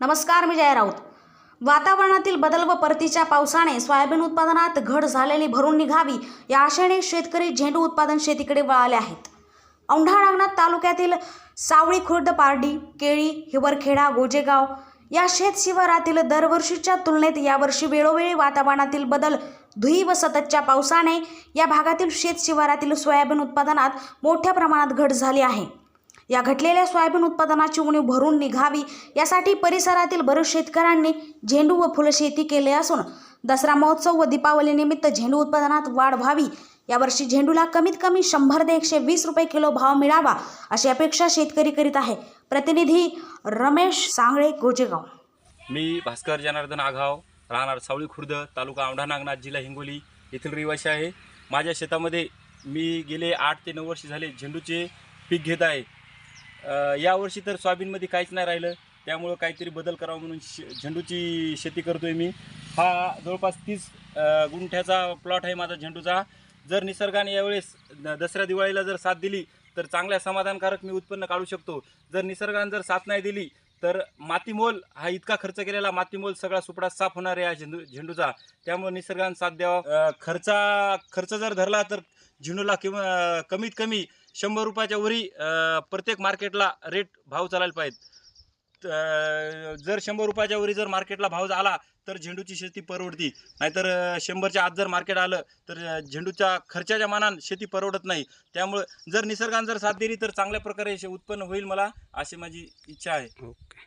नमस्कार मी जय राऊत. वातावरणातील बदल व परतीच्या पावसाने सोयाबीन उत्पादनात घट झालेली भरून निघावी या आशेने शेतकरी झेंडू उत्पादन शेतीकडे वळाले आहेत. औंढा नागनाथ तालुक्यातील सावळी खुर्द पारडी केळी हिवरखेडा गोजेगाव या शेत शिवारातील दरवर्षीच्या तुलनेत यावर्षी वेळोवेळी वातावरणातील बदल धुई व सततच्या पावसाने या भागातील शेत शिवारातील सोयाबीन उत्पादनात मोठ्या प्रमाणात घट झाली आहे. या घटलेल्या सोयाबीन उत्पादनाची उणीव भरून निघावी यासाठी परिसरातील बरेच शेतकऱ्यांनी झेंडू व फुलशेती केले असून दसरा महोत्सव व दीपावलीनिमित्त झेंडू उत्पादनात वाढ व्हावी. यावर्षी झेंडूला कमीत कमी शंभर ते एकशे वीस रुपये किलो भाव मिळावा अशी अपेक्षा शेतकरी करीत आहे. प्रतिनिधी रमेश सांगळे गोजेगाव मी भास्कर जनार्दन आघाव राहणार सावळी खुर्द तालुका औंढा नागनाथ जिल्हा हिंगोली येथील रहिवासी आहे. माझ्या शेतामध्ये मी गेले आठ ते नऊ वर्ष झाले झेंडूचे पीक घेत आहे. यावर्षी तर सोयाबीनमध्ये काहीच नाही राहिलं. त्यामुळं काहीतरी बदल करावा म्हणून शे झेंडूची शेती करतो आहे मी. हा जवळपास तीस गुंठ्याचा प्लॉट आहे माझा झेंडूचा. जर निसर्गाने यावेळेस द- दसऱ्या दिवाळीला जर साथ दिली तर चांगल्या समाधानकारक मी उत्पन्न काढू शकतो. जर निसर्गाने जर साथ नाही दिली तर मातीमोल हा इतका खर्च केलेला मातीमोल सगळा सुपडा साफ होणार आहे या झेंडू झेंडूचा. त्यामुळे निसर्गाने साथ द्यावा. खर्चा खर्च जर धरला तर झेंडूला किंवा कमीत कमी शंभर रुपयाच्या वरी प्रत्येक मार्केटला रेट भाव चालायला पाहिजे जर शंभर रुपयाच्या वरी जर मार्केटला भाव आला तर झेंडूची शेती परवडती. नाहीतर शंभरच्या आत जर मार्केट आलं तर झेंडूच्या खर्चाच्या मानान शेती परवडत नाही. त्यामुळं जर निसर्गाने जर साथ दिली तर चांगल्या प्रकारे उत्पन्न होईल मला अशी माझी इच्छा आहे. ओके.